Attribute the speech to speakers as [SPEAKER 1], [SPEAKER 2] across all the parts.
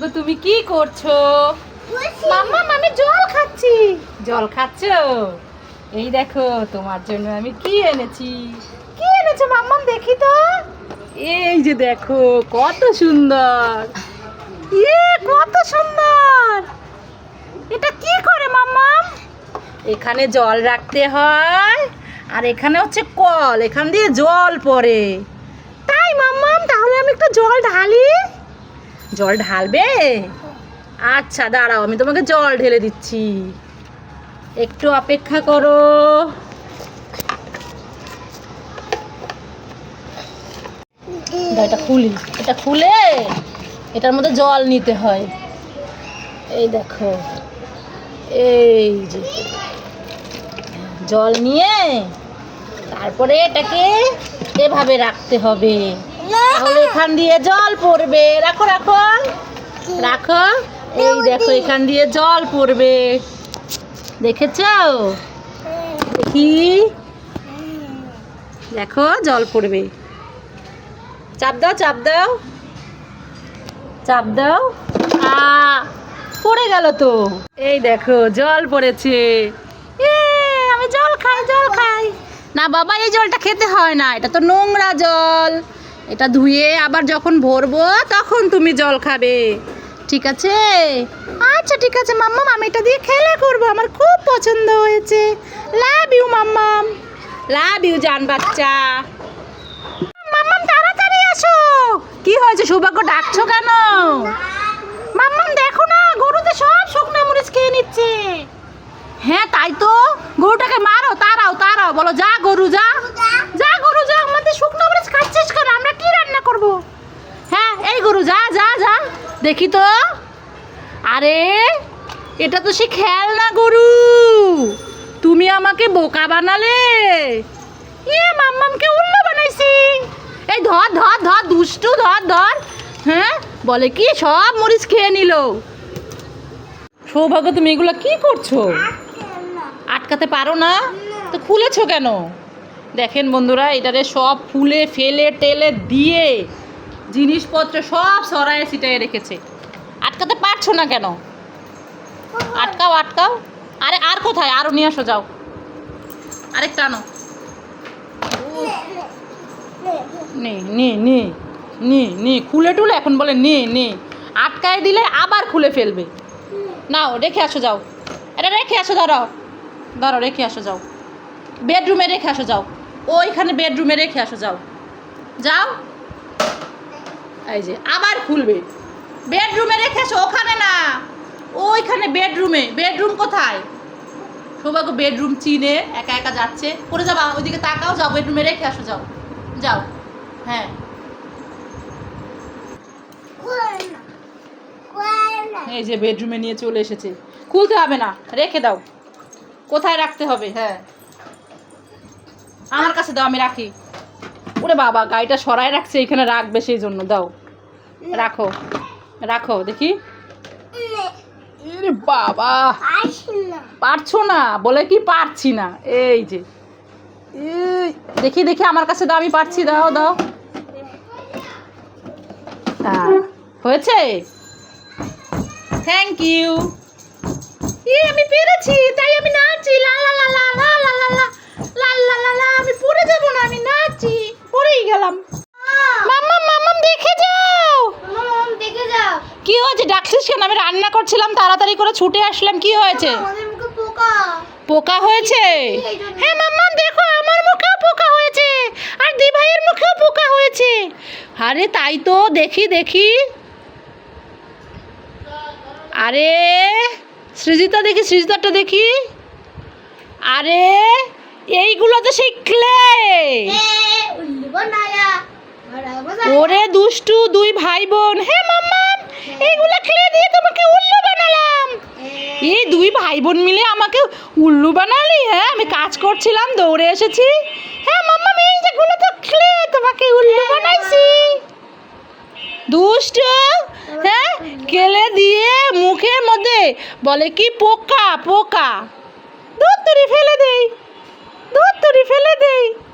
[SPEAKER 1] গো, তুমি কি করছ? মাম্মা আমি জল খাচ্ছি। জল খাচ্ছো? এই দেখো তোমার জন্য আমি কি এনেছি? কি এনেছো মাম্মাম দেখি তো। এই যে দেখো কত সুন্দর। ইয়ে কত সুন্দর। এটা কি করে মাম্মাম এখানে জল রাখতে হয় আর এখানে হচ্ছে কল। এখান দিয়ে জল পড়ে। তাই মাম্মাম তাহলে আমি একটু জল ঢালি। জল ঢালবে? আচ্ছা দাঁড়াও, আমি তোমাকে জল ঢেলে দিচ্ছি। একটু অপেক্ষা করো। এটা খুলি, এটা খুলে এটার মধ্যে জল নিতে হয়। এই দেখো, এই যে জল নিয়ে তারপরে এটাকে এভাবে রাখতে হবে। তাহলে এখান দিয়ে জল পড়বে। রাখো রাখো। রাখো। এই দেখো, এখান দিয়ে জল পড়বে। দেখেছ? দেখি। দেখো, জল পড়বে। চাপ দাও চাপ দাও। চাপ দাও। পড়ে গেল তো। এই দেখো, জল পড়েছে। আমি জল খাই জল খাই। না বাবা, এই জলটা খেতে হয় না। এটা তো নোংরা জল। এটা ধুয়ে আবার যখন ভরবো, তখন তুমি জল খাবে। ঠিক আছে? আচ্ছা ঠিক আছে, মাম্মাম, আমি এটা দিয়ে খেলা করব। আমার খুব পছন্দ হয়েছে। লাভ ইউ মাম্মাম। লাভ ইউ জান বাচ্চা। মাম্মাম, তাড়াতাড়ি আসো। কি হয়েছে, সৌভাগ্য, ডাকছো কেন? মাম্মাম, দেখো না, গরুতে সব শুকনো মরিচ খেয়ে নিচ্ছে। হ্যাঁ তাই তো। গরুটাকে মারো তারাও তারাও বলো, যা গরু, যা যা গরু যা আমাদের শুকনো মরিচ খাচ্ছিস কেন আমরা কি রান্না করব হ্যাঁ এই গরু, যা যা যা। দেখি তো। আরে, এটা তো সে খেলনা গরু। তুমি আমাকে বোকা বানালে। ইয়ে মাম্মামকে উল্লো বানাইছি। এই ধর ধর ধর, দুষ্টু, ধর ধর। হ্যাঁ বলে কি, সব মরিচ খেয়ে নিল। সৌভাগ্য, তুমি এগুলো কি করছ? আটকাতে পারো না? তো খুলেছো কেন? দেখেন বন্ধুরা, এটারে সব ফুলে, ফেলে, টেলে দিয়ে জিনিসপত্র সব সরায় ছিটায় রেখেছে। আটকাতে পারছ না কেন? আটকাও আটকাও। আরে আর কোথায়? আরও নিয়ে আসো যাও। আরেকটা আনো নে নে নে নে নে। খুলে টুলে এখন বলে নে নে। আটকায় দিলে আবার খুলে ফেলবে। নাও রেখে আসো যাও। এটা রেখে আসো দাঁড়াও দাঁড়াও রেখে আসো যাও। বেডরুমে রেখে আসো যাও। ওইখানে বেডরুমে রেখে আসো যাও। যাও। এই যে, আবার খুলবে। বেডরুমে রেখে আসো ওখানে না। ওইখানে বেডরুমে। বেডরুম কোথায়? সৌভাগ্য বেডরুম চিনে, একা একা যাচ্ছে। পরে যাবা, ওইদিকে তাকাও, যাও, বেডরুমে রেখে আসো, যাও। যাও। হ্যাঁ। এই যে বেডরুমে নিয়ে চলে এসেছে। খুলতে হবে না, রেখে দাও। কোথায় রাখতে হবে? হ্যাঁ। আমার কাছে দাও, আমি রাখি। ওরে বাবা গাড়িটা সরাই রাখছে এখানে রাখবে সেই জন্য দাও রাখো রাখো দেখি বাবা পারছ না বলে কি পারছি না এই যে দেখি দেখি আমার কাছে দাও আমি পারছি দাও দাও হ্যাঁ হয়েছে থ্যাংক ইউ আমি পেরেছি তাই আমি নাচছি লা লা লা লা লা লা লা লা লা লা আমি পড়ে যাব না আমি নাচছি পড়েই গেলাম। মাম্মাম মাম্মাম দেখে যাও।
[SPEAKER 2] দেখে যাও।
[SPEAKER 1] কি হয়েছে? ডাকছিস কেন? আমি রান্না করছিলাম তাড়াতাড়ি করে ছুটে আসলাম কি হয়েছে?
[SPEAKER 2] পোকা।
[SPEAKER 1] হয়েছে? হ্যাঁ মাম্মাম দেখো আমার মুখেও পোকা হয়েছে আর দি ভাইয়ের মুখেও পোকা হয়েছে। আরে তাই তো দেখি দেখি। আরে সৃজিতা দেখি সৃজিতাটা দেখি। আরে এইগুলো তো সেই ক্লে
[SPEAKER 2] উল্লু বানায়া
[SPEAKER 1] ওরে দুষ্টু, দুই ভাই বোন হ্যাঁ মাম্মাম এইগুলো ক্লে দিয়ে তোমাকে উল্লু বানালাম। এই দুই ভাই বোন মিলে আমাকে উল্লু বানালি হ্যাঁ আমি কাজ করছিলাম, দৌড়ে এসেছি। হ্যাঁ মাম্মা এই যেগুলো তো খেলে তোমাকে উল্লু বানাইছি। দুষ্ট হ্যাঁ কেলে দিয়ে মুখের মধ্যে বলে কি, পোকা পোকা। দুধ তুরি ফেলে দেই দুধ তুরি ফেলে দেই। মাম্মা মাম্মা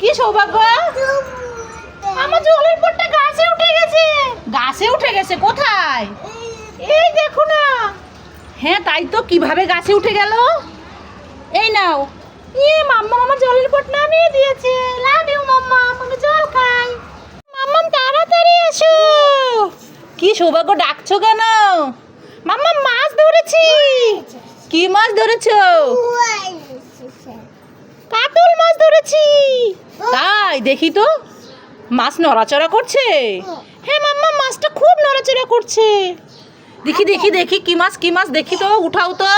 [SPEAKER 1] কি সৌভাগ্য আমার জলের পটটা গাছে উঠে গেছে। গাছে উঠে গেছে, কোথায়? এই দেখো না। হ্যাঁ তাই তো, কীভাবে গাছে উঠে গেল? এই নাও। ইয়ে মাম্মা আমার জলের পট নামিয়ে দিয়েছে। লাভ ইউ মাম্মা আমি জল খাই। মাম্মাম তাড়াতাড়ি এসো। কি সৌভাগ্য, ডাকছো কেন? মাম্মা, মাছ ধরেছি। কি মাছ ধরেছো? কাতল মাছ ধরেছি। তাই দেখি তো। মাছ নড়াচড়া করছে? হ্যাঁ মাম্মা মাছটা খুব নড়াচড়া করছে। দেখি দেখি দেখি কি মাছ কি মাছ? দেখি তো উঠাও তো।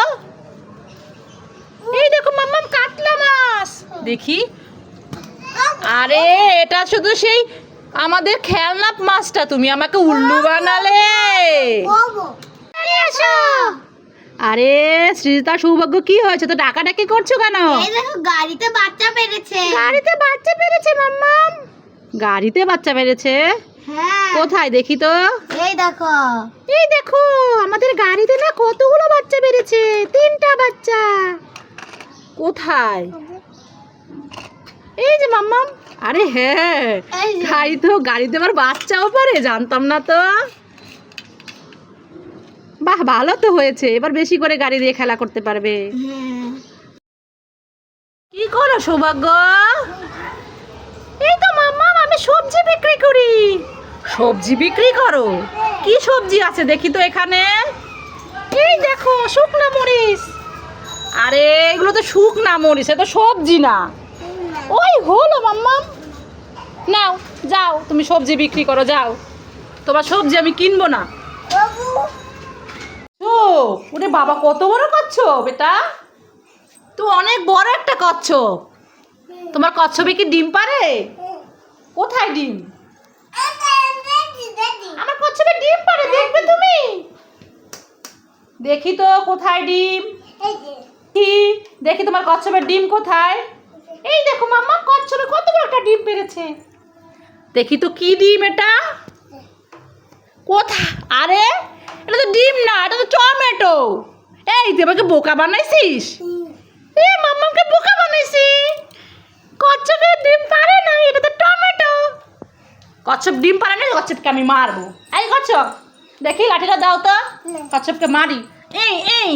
[SPEAKER 1] এই দেখো মাম্মাম কাতলা মাছ। দেখি। আরে এটা শুধু সেই আমাদের খেলনা মাছটা। তুমি আমাকে উল্লু বানালে। আরে এসো। আরে সৃজিতা সৌভাগ্য কি হয়েছে? তো ডাকাডাকি করছ কেন?
[SPEAKER 2] এই দেখো গাড়িতে বাচ্চা পেরেছে।
[SPEAKER 1] গাড়িতে বাচ্চা পেরেছে মাম্মাম। গাড়িতে বাচ্চা পেরেছে?
[SPEAKER 2] হ্যাঁ।
[SPEAKER 1] কোথায়? দেখি তো।
[SPEAKER 2] এই দেখো।
[SPEAKER 1] এই দেখো আমাদের গাড়িতে না কতগুলো বাচ্চা বেড়েছে তিনটা বাচ্চা। কোথায়? এই যে মাম্মাম। আরে হ্যাঁ। তাই তো গাড়িতে আবার বাচ্চাও পারে জানতাম না তো। বাহ ভালো তো হয়েছে। এবার বেশি করে গাড়ি দিয়ে খেলা করতে পারবে।
[SPEAKER 2] হ্যাঁ।
[SPEAKER 1] কি করো সৌভাগ্য? এই তো মাম্মা আমি সবজি বিক্রি করি। সবজি বিক্রি করো? কি সবজি আছে দেখি তো এখানে। এই দেখো শুকনা মরিচ। আরে এগুলো তো শুকনা মরিচ এ তো সবজি না। ওই হলো মাম্মা। নাও যাও তুমি সবজি বিক্রি করো যাও। তোমার সবজি আমি কিনবো না। ওরে বাবা, কত বড় কচ্ছপ বেটা তো অনেক বড় একটা কচ্ছপ। তোমার কচ্ছপে কি ডিম পারে? কোথায় ডিম? আমার কচ্ছপে ডিম পারে, দেখবে তুমি? দেখি তো কোথায় ডিম। কি? দেখি তোমার কচ্ছপের ডিম কোথায়? এই দেখো মাম্মা, কচ্ছপে কত বড় একটা ডিম পেরেছে। দেখি তো কি ডিম এটা? কোথায় আরে এটা ডিম না, এটা তো টমেটো। এই, তুই আমাকে বোকা বানাইছিস? এ, মাম্মাকে বোকা বানাইছি। কচ্ছপের ডিম পারে না, এটা তো টমেটো। কচ্ছপ ডিম পারে না, কচ্ছপকে আমি মারবো। এই কচ্ছপ, দেখি লাঠিটা দাও তো। কচ্ছপকে মারি। এই এই,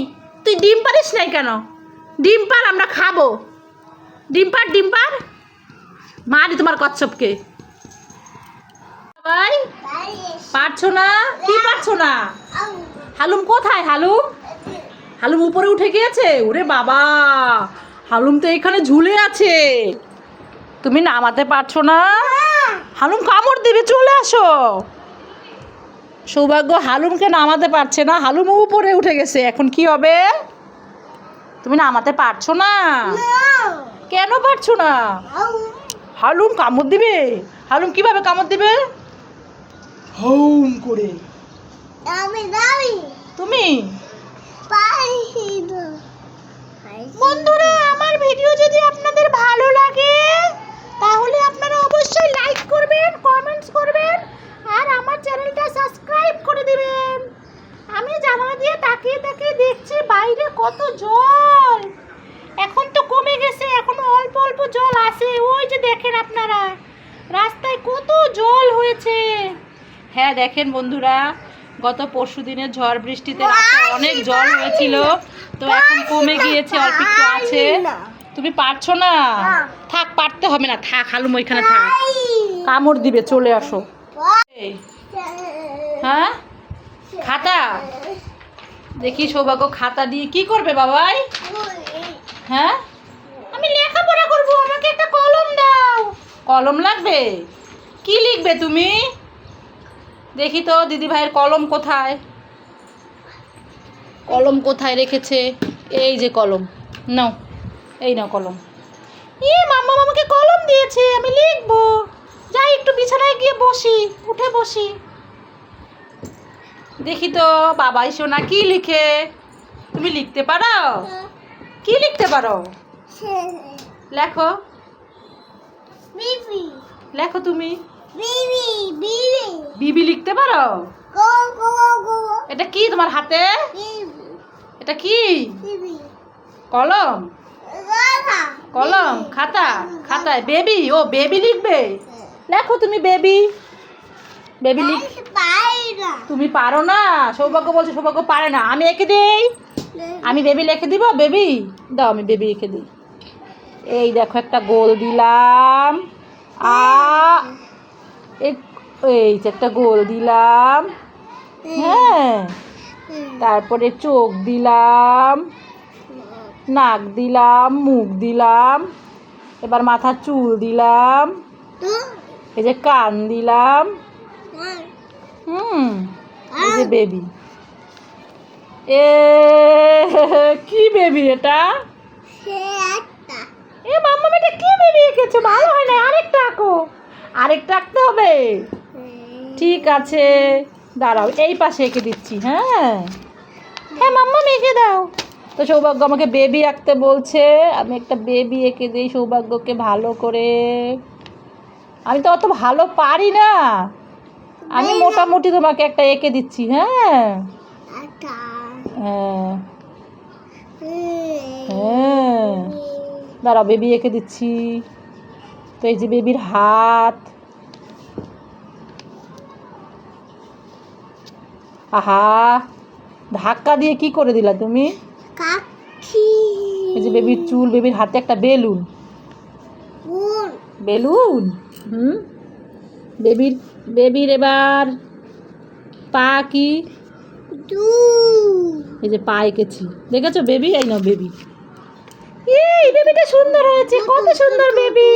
[SPEAKER 1] তুই ডিম পারিস নাই কেন? ডিম পার, আমরা খাব। ডিম পার ডিম পার। মারি তোমার কচ্ছপকে। ভাই পারছ না? কি পারছ না? হালুম কোথায়, হালুম? হালুম উপরে উঠে গিয়েছে? ওরে বাবা! হালুম তো এখানে ঝুলে আছে। তুমি নামাতে পারছ না? হালুম কামড় দিবে, চলে আসো। সৌভাগ্য, হালুমকে নামাতে পারছে না। হালুম উপরে উঠে গেছে। এখন কি হবে? তুমি নামাতে পারছ না? কেন পারছ না? হালুম কামড় দিবে? হালুম কীভাবে কামড় দিবে? হৌম করে।
[SPEAKER 2] আমি দামি
[SPEAKER 1] তুমি? বন্ধুরা আমার ভিডিও যদি আপনাদের ভালো লাগে তাহলে আপনারা অবশ্যই লাইক করবেন কমেন্টস করবেন আর আমার চ্যানেলটা সাবস্ক্রাইব করে দিবেন আমি জানালা দিয়ে তাকিয়ে তাকিয়ে দেখছি বাইরে কত জল এখন তো কমে গেছে এখন অল্প অল্প জল আছে ওই যে দেখেন আপনারা রাস্তায় কত জল হয়েছে হ্যাঁ দেখেন বন্ধুরা গত পরশু দিনের ঝড় বৃষ্টিতে রাস্তায় অনেক জল হয়েছিল তো এখন কমে গিয়েছে অল্প একটু আছে। তুমি পারছ না? থাক পারতে হবে না থাক হালুম ওইখানে থাক। কামড় দিবে চলে আসো। হ্যাঁ? খাতা? দেখি সৌভাগ্য খাতা দিয়ে কি করবে বাবাই? হ্যাঁ? আমি লেখাপড়া করব আমাকে একটা কলম দাও। কলম লাগবে? কি লিখবে তুমি? দেখি তো দিদি ভাইয়ের কলম কোথায়? কলম কোথায় রেখেছে? এই যে কলম। নাও এই নাও কলম। ইয়ে মাম্মা আমাকে কলম দিয়েছে আমি লিখব। যাই একটু বিছানায় গিয়ে বসি উঠে বসি। দেখি তো বাবাই সোনা কি লিখে? তুমি লিখতে পারো? কি লিখতে পারো? লেখো।
[SPEAKER 2] বিবি
[SPEAKER 1] লেখো তুমি।
[SPEAKER 2] বিবি বিবি।
[SPEAKER 1] বিবি লিখতে পারো?
[SPEAKER 2] গো গো গো
[SPEAKER 1] এটা কি তোমার হাতে? এটা কি? কলম? কলম খাতা খাতায় বেবি ও বেবি লিখবে। লেখো তুমি বেবি। বেবি লিখ তুমি পারো না। সৌভাগ্য বলছে সৌভাগ্য পারে না। আমি এঁকে দেই। আমি বেবি লিখে দিব বেবি? দাও আমি বেবি লিখে দিই। এই দেখো একটা গোল দিলাম। আ এই- যে একটা গোল দিলাম। হ্যাঁ। তারপরে চোখ দিলাম নাক দিলাম মুখ দিলাম এবার মাথার চুল দিলাম এই যে কান দিলাম। হুম এই যে বেবি। এ কি বেবি এটা? এ মাম্মা এটা কি বেবি এঁকেছো? ভালো হয় না আরেকটা আঁকো। আরেকটা আঁকতে হবে? ঠিক আছে। দাঁড়াও এই পাশে এঁকে দিচ্ছি হ্যাঁ। হ্যাঁ মাম্মা এঁকে দাও। তো সৌভাগ্য আমাকে বেবি আঁকতে বলছে। আমি একটা বেবি এঁকে দিই সৌভাগ্যকে ভালো করে। আমি তো অত ভালো পারি না। আমি মোটামুটি তোমাকে একটা এঁকে দিচ্ছি হ্যাঁ। হ্যাঁ। হ্যাঁ। দাঁড়াও বেবি এঁকে দিচ্ছি। তো এই যে বেবির হাত। আহা ধাক্কা দিয়ে কি করে দিলা তুমি? এই যে বেবির চুল বেবির হাতে একটা বেলুন। বেলুন। হুম? বেবির বেবির এবার পা কি? এই যে পা এঁকেছি। দেখেছ বেবি? এই নাও বেবি। এই বেবিটা সুন্দর হয়েছে কত সুন্দর বেবি